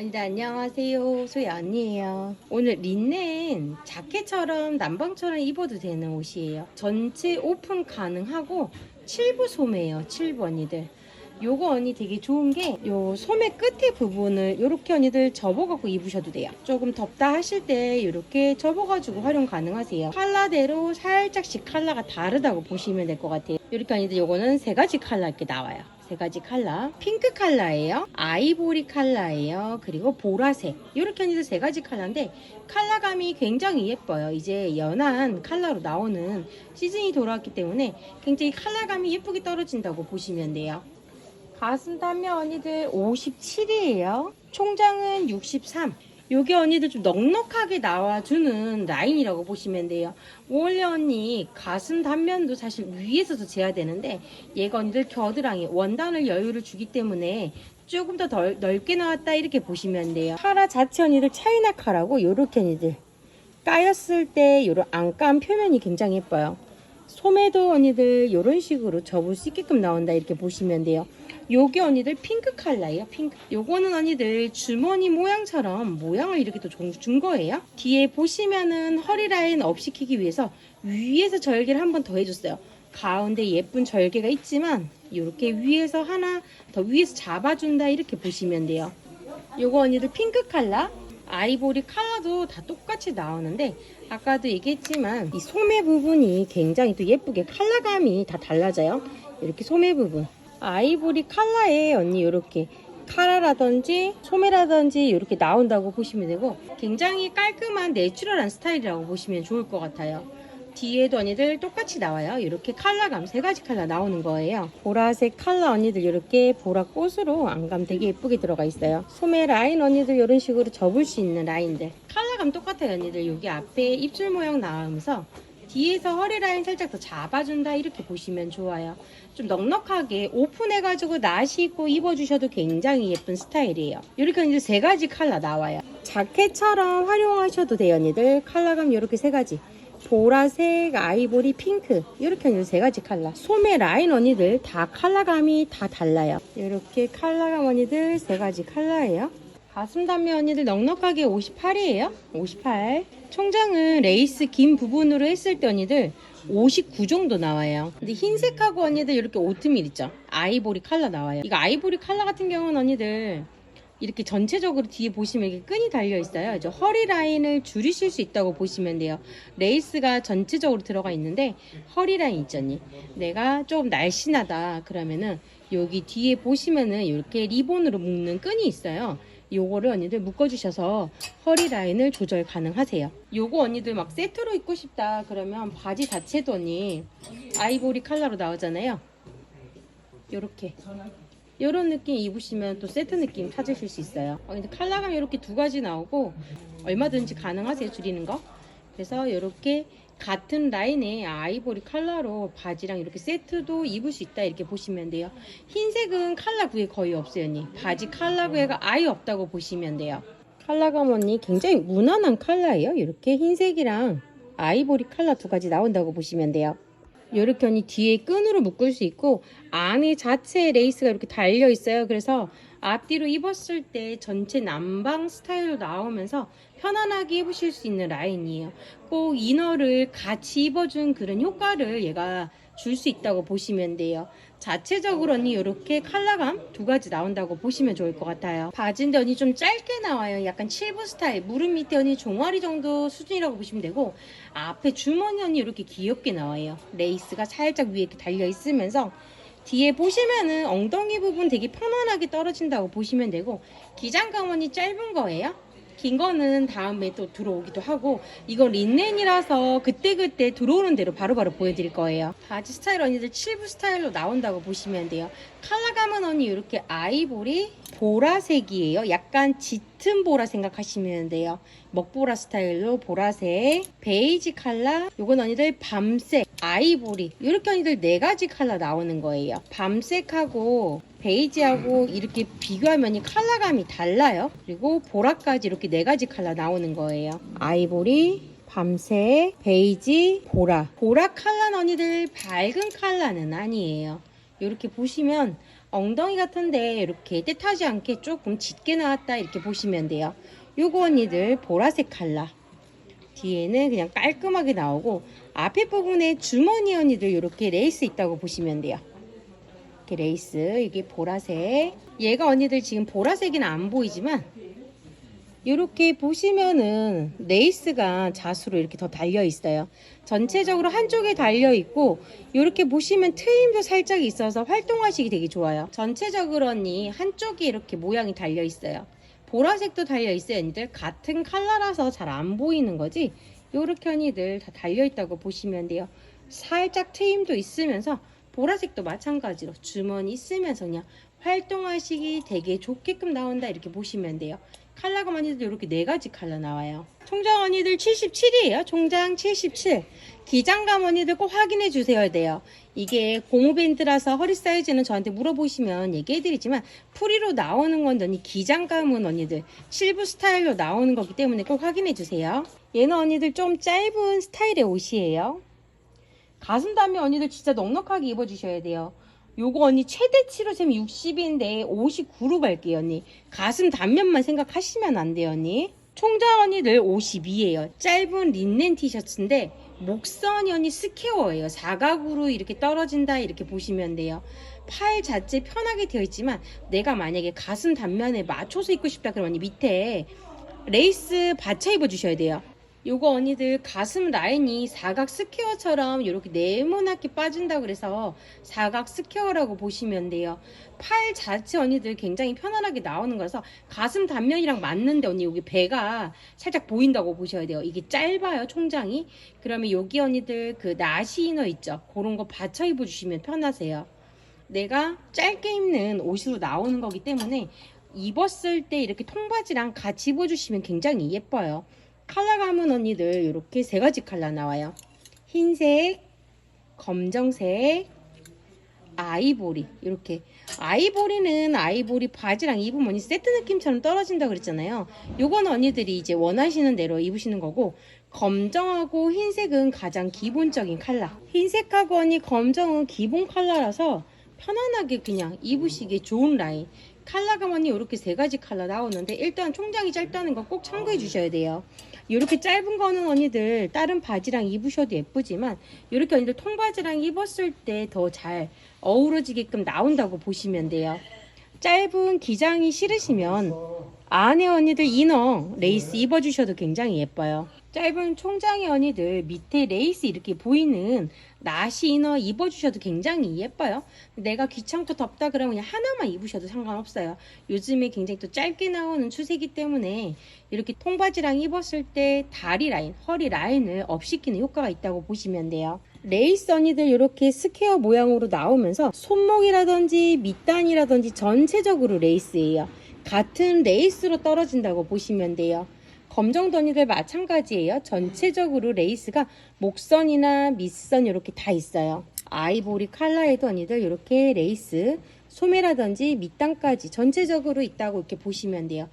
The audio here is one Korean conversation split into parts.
언니 안녕하세요. 언니예요. 오늘 린넨 자켓처럼 남방처럼 입어도 되는 옷이에요. 전체 오픈 가능하고 7부 소매예요. 7부 언니들. 요거 언니 되게 좋은 게 요 소매 끝에 부분을 요렇게 언니들 접어갖고 입으셔도 돼요. 조금 덥다 하실 때 요렇게 접어가지고 활용 가능하세요. 컬러대로 살짝씩 컬러가 다르다고 보시면 될 것 같아요. 요렇게 언니들 요거는 세 가지 컬러 이렇게 나와요. 세 가지 컬러. 핑크 컬러예요. 아이보리 컬러예요. 그리고 보라색. 이렇게 언니들 세 가지 컬러인데 컬러감이 굉장히 예뻐요. 이제 연한 컬러로 나오는 시즌이 돌아왔기 때문에 굉장히 컬러감이 예쁘게 떨어진다고 보시면 돼요. 가슴 단면 언니들 57이에요. 총장은 63. 요게 언니들 좀 넉넉하게 나와주는 라인이라고 보시면 돼요. 원래 언니 가슴 단면도 사실 위에서도 재야 되는데 얘가 언니들 겨드랑이 원단을 여유를 주기 때문에 조금 더 덜, 넓게 나왔다 이렇게 보시면 돼요. 카라 자체 언니들 차이나 카라고 요렇게 언니들 까였을 때 요런 안감 표면이 굉장히 예뻐요. 소매도 언니들 이런 식으로 접을 수 있게끔 나온다 이렇게 보시면 돼요. 요게 언니들 핑크 컬러예요. 핑크. 요거는 언니들 주머니 모양처럼 모양을 이렇게 또 준 거예요. 뒤에 보시면은 허리 라인 업 시키기 위해서 위에서 절개를 한 번 더 해줬어요. 가운데 예쁜 절개가 있지만 이렇게 위에서 하나 더 위에서 잡아준다 이렇게 보시면 돼요. 요거 언니들 핑크 컬러 아이보리 컬러도 다 똑같이 나오는데 아까도 얘기했지만 이 소매 부분이 굉장히 또 예쁘게 컬러감이 다 달라져요 이렇게 소매 부분 아이보리 컬러에 언니 이렇게 카라라든지 소매라든지 이렇게 나온다고 보시면 되고 굉장히 깔끔한 내추럴한 스타일이라고 보시면 좋을 것 같아요 뒤에도 언니들 똑같이 나와요. 이렇게 컬러감 세 가지 컬러 나오는 거예요. 보라색 컬러 언니들 이렇게 보라 꽃으로 안감 되게 예쁘게 들어가 있어요. 소매 라인 언니들 이런 식으로 접을 수 있는 라인들. 컬러감 똑같아요 언니들. 여기 앞에 입술 모양 나오면서 뒤에서 허리 라인 살짝 더 잡아준다 이렇게 보시면 좋아요. 좀 넉넉하게 오픈해가지고 나시고 입어주셔도 굉장히 예쁜 스타일이에요. 이렇게 언니들 세 가지 컬러 나와요. 자켓처럼 활용하셔도 돼요 언니들. 컬러감 이렇게 세 가지. 보라색, 아이보리, 핑크 이렇게 하는 세 가지 컬러 소매 라인 언니들 다 컬러감이 다 달라요 이렇게 컬러감 언니들 세 가지 컬러예요 가슴 단면 언니들 넉넉하게 58이에요 58 총장은 레이스 긴 부분으로 했을 때 언니들 59 정도 나와요 근데 흰색하고 언니들 이렇게 오트밀 있죠 아이보리 컬러 나와요 이거 아이보리 컬러 같은 경우는 언니들 이렇게 전체적으로 뒤에 보시면 이렇게 끈이 달려 있어요. 이제 허리 라인을 줄이실 수 있다고 보시면 돼요. 레이스가 전체적으로 들어가 있는데 허리 라인 있잖니. 내가 조금 날씬하다 그러면은 여기 뒤에 보시면은 이렇게 리본으로 묶는 끈이 있어요. 요거를 언니들 묶어주셔서 허리 라인을 조절 가능하세요. 요거 언니들 막 세트로 입고 싶다 그러면 바지 자체도 언니 아이보리 컬러로 나오잖아요. 요렇게 이런 느낌 입으시면 또 세트 느낌 찾으실 수 있어요. 어, 근데 컬러감 이렇게 두 가지 나오고 얼마든지 가능하세요 줄이는 거. 그래서 이렇게 같은 라인의 아이보리 컬러로 바지랑 이렇게 세트도 입을 수 있다 이렇게 보시면 돼요. 흰색은 컬러 구애 거의 없어요 언니. 바지 컬러 구애가 아예 없다고 보시면 돼요. 컬러감 언니 굉장히 무난한 컬러예요. 이렇게 흰색이랑 아이보리 컬러 두 가지 나온다고 보시면 돼요. 이렇게 언니 뒤에 끈으로 묶을 수 있고 안에 자체에 레이스가 이렇게 달려 있어요. 그래서 앞뒤로 입었을 때 전체 남방 스타일로 나오면서 편안하게 입으실 수 있는 라인이에요. 꼭 이너를 같이 입어준 그런 효과를 얘가 줄 수 있다고 보시면 돼요. 자체적으로 언니 이렇게 컬러감 두 가지 나온다고 보시면 좋을 것 같아요. 바지인데 언니 좀 짧게 나와요. 약간 7부 스타일. 무릎 밑에 언니 종아리 정도 수준이라고 보시면 되고 앞에 주머니 언니 이렇게 귀엽게 나와요. 레이스가 살짝 위에 이렇게 달려 있으면서 뒤에 보시면은 엉덩이 부분 되게 편안하게 떨어진다고 보시면 되고 기장감 언니 짧은 거예요. 긴 거는 다음에 또 들어오기도 하고 이건 린넨이라서 그때그때 들어오는 대로 바로 바로 보여드릴 거예요. 바지 스타일 언니들 7부 스타일로 나온다고 보시면 돼요. 컬러감은 언니 이렇게 아이보리 보라색이에요. 약간 짙은 보라 생각하시면 돼요. 먹보라 스타일로 보라색 베이지 컬러 요건 언니들 밤색 아이보리 이렇게 언니들 네 가지 컬러 나오는 거예요. 밤색하고 베이지하고 이렇게 비교하면 이 컬러감이 달라요. 그리고 보라까지 이렇게 네 가지 컬러 나오는 거예요. 아이보리, 밤색, 베이지, 보라. 보라 컬러 언니들 밝은 컬러는 아니에요. 이렇게 보시면 엉덩이 같은데 이렇게 뜻하지 않게 조금 짙게 나왔다 이렇게 보시면 돼요. 요거 언니들 보라색 칼라. 뒤에는 그냥 깔끔하게 나오고 앞에 부분에 주머니 언니들 이렇게 레이스 있다고 보시면 돼요. 이렇게 레이스 이게 보라색. 얘가 언니들 지금 보라색은 안 보이지만 이렇게 보시면은 레이스가 자수로 이렇게 더 달려 있어요. 전체적으로 한쪽에 달려 있고 이렇게 보시면 트임도 살짝 있어서 활동하시기 되게 좋아요. 전체적으로 언니 한쪽에 이렇게 모양이 달려 있어요. 보라색도 달려 있어요, 언니들. 같은 컬러라서 잘 안 보이는 거지. 요렇게 언니들 다 달려 있다고 보시면 돼요. 살짝 트임도 있으면서 보라색도 마찬가지로 주머니 있으면서 그냥 활동하시기 되게 좋게끔 나온다 이렇게 보시면 돼요. 칼라가 언니들 이렇게 네 가지 칼라 나와요. 총장 언니들 77이에요. 총장 77. 기장감 언니들 꼭 확인해 주셔야 돼요. 이게 고무밴드라서 허리 사이즈는 저한테 물어보시면 얘기해드리지만 프리로 나오는 건 언니 기장감은 언니들 7부 스타일로 나오는 거기 때문에 꼭 확인해 주세요. 얘는 언니들 좀 짧은 스타일의 옷이에요. 가슴 담에 언니들 진짜 넉넉하게 입어주셔야 돼요. 요거 언니 최대치로 지금 60인데 59로 갈게요 언니. 가슴 단면만 생각하시면 안 돼요 언니. 총장 언니들 52예요. 짧은 린넨 티셔츠인데 목선이 언니 스퀘어예요. 사각으로 이렇게 떨어진다 이렇게 보시면 돼요. 팔 자체 편하게 되어 있지만 내가 만약에 가슴 단면에 맞춰서 입고 싶다 그러면 언니 밑에 레이스 받쳐 입어 주셔야 돼요. 요거 언니들 가슴 라인이 사각 스퀘어처럼 이렇게 네모나게 빠진다 그래서 사각 스퀘어라고 보시면 돼요. 팔 자체 언니들 굉장히 편안하게 나오는 거라서 가슴 단면이랑 맞는데 언니 여기 배가 살짝 보인다고 보셔야 돼요. 이게 짧아요 총장이. 그러면 여기 언니들 그 나시 이너 있죠. 그런 거 받쳐 입어주시면 편하세요. 내가 짧게 입는 옷으로 나오는 거기 때문에 입었을 때 이렇게 통바지랑 같이 입어주시면 굉장히 예뻐요. 컬러감은 언니들 이렇게 세 가지 컬러 나와요. 흰색, 검정색, 아이보리 이렇게 아이보리는 아이보리 바지랑 입으면 언니 세트 느낌처럼 떨어진다 그랬잖아요. 요건 언니들이 이제 원하시는 대로 입으시는 거고 검정하고 흰색은 가장 기본적인 컬러. 흰색하고 언니 검정은 기본 컬러라서 편안하게 그냥 입으시기 좋은 라인. 언니 이렇게 세 가지 컬러 나오는데 일단 총장이 짧다는 거 꼭 참고해 주셔야 돼요. 이렇게 짧은 거는 언니들 다른 바지랑 입으셔도 예쁘지만 이렇게 언니들 통바지랑 입었을 때 더 잘 어우러지게끔 나온다고 보시면 돼요. 짧은 기장이 싫으시면 안에 언니들 이너 레이스 입어주셔도 굉장히 예뻐요. 짧은 총장의 언니들 밑에 레이스 이렇게 보이는 나시 이너 입어주셔도 굉장히 예뻐요. 내가 귀찮고 덥다 그러면 그냥 하나만 입으셔도 상관없어요. 요즘에 굉장히 또 짧게 나오는 추세이기 때문에 이렇게 통바지랑 입었을 때 다리 라인, 허리 라인을 업시키는 효과가 있다고 보시면 돼요. 레이스 언니들 이렇게 스퀘어 모양으로 나오면서 손목이라든지 밑단이라든지 전체적으로 레이스예요. 같은 레이스로 떨어진다고 보시면 돼요. 검정 더니들 마찬가지예요. 전체적으로 레이스가 목선이나 밑선 이렇게 다 있어요. 아이보리 칼라에도 언니들 이렇게 레이스 소매라든지 밑단까지 전체적으로 있다고 이렇게 보시면 돼요.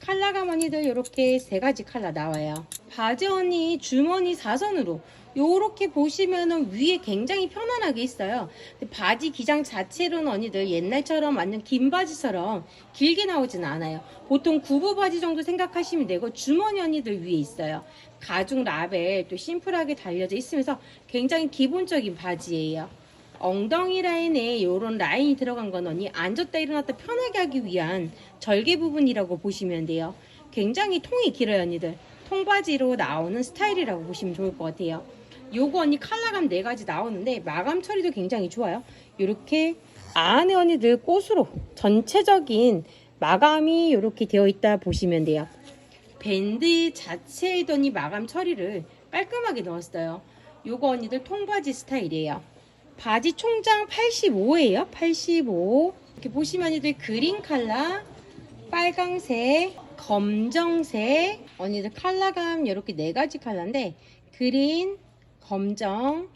칼라감 언니들 이렇게 세 가지 칼라 나와요. 바지 언니 주머니 사선으로 요렇게 보시면은 위에 굉장히 편안하게 있어요. 바지 기장 자체로는 언니들 옛날처럼 완전 긴 바지처럼 길게 나오진 않아요. 보통 구부 바지 정도 생각하시면 되고 주머니 언니들 위에 있어요. 가죽 라벨 또 심플하게 달려져 있으면서 굉장히 기본적인 바지예요. 엉덩이 라인에 이런 라인이 들어간 건 언니 앉았다 일어났다 편하게 하기 위한 절개 부분이라고 보시면 돼요. 굉장히 통이 길어요 언니들. 통바지로 나오는 스타일이라고 보시면 좋을 것 같아요. 요거 언니 컬러감 네 가지 나오는데 마감 처리도 굉장히 좋아요. 이렇게 안에 언니들 꽃으로 전체적인 마감이 이렇게 되어 있다 보시면 돼요. 밴드 자체에도 언니 마감 처리를 깔끔하게 넣었어요. 요거 언니들 통바지 스타일이에요. 바지 총장 85예요. 85. 이렇게 보시면 언니들 그린 컬러, 빨강색, 검정색. 언니들 컬러감 이렇게 네 가지 컬러인데 그린, 검정,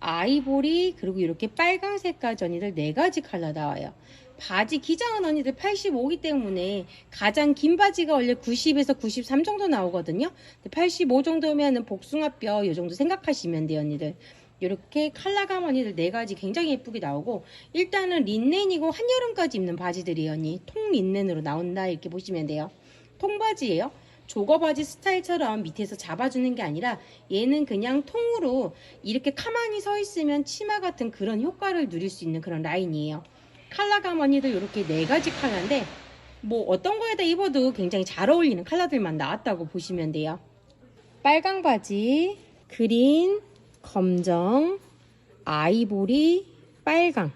아이보리 그리고 이렇게 빨강색까지 언니들 네 가지 컬러 나와요. 바지 기장은 언니들 85이기 때문에 가장 긴 바지가 원래 90에서 93 정도 나오거든요. 85 정도면은 복숭아뼈 이 정도 생각하시면 돼요, 언니들. 이렇게 컬러감 언니들 네 가지 굉장히 예쁘게 나오고 일단은 린넨이고 한여름까지 입는 바지들이 언니 통 린넨으로 나온다 이렇게 보시면 돼요. 통바지예요. 조거바지 스타일처럼 밑에서 잡아주는 게 아니라 얘는 그냥 통으로 이렇게 가만히 서 있으면 치마 같은 그런 효과를 누릴 수 있는 그런 라인이에요. 컬러감 언니도 이렇게 네 가지 컬러인데 뭐 어떤 거에다 입어도 굉장히 잘 어울리는 컬러들만 나왔다고 보시면 돼요. 빨강 바지, 그린, 검정, 아이보리, 빨강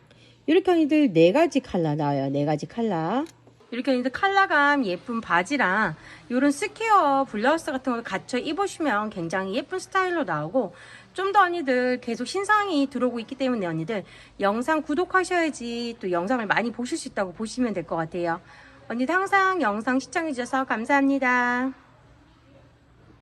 이렇게 언니들 네 가지 컬러 나와요. 네 가지 컬러. 이렇게 언니들 컬러감 예쁜 바지랑 이런 스퀘어 블라우스 같은 걸 갖춰 입으시면 굉장히 예쁜 스타일로 나오고 좀 더 언니들 계속 신상이 들어오고 있기 때문에 언니들 영상 구독하셔야지 또 영상을 많이 보실 수 있다고 보시면 될 것 같아요. 언니들 항상 영상 시청해주셔서 감사합니다.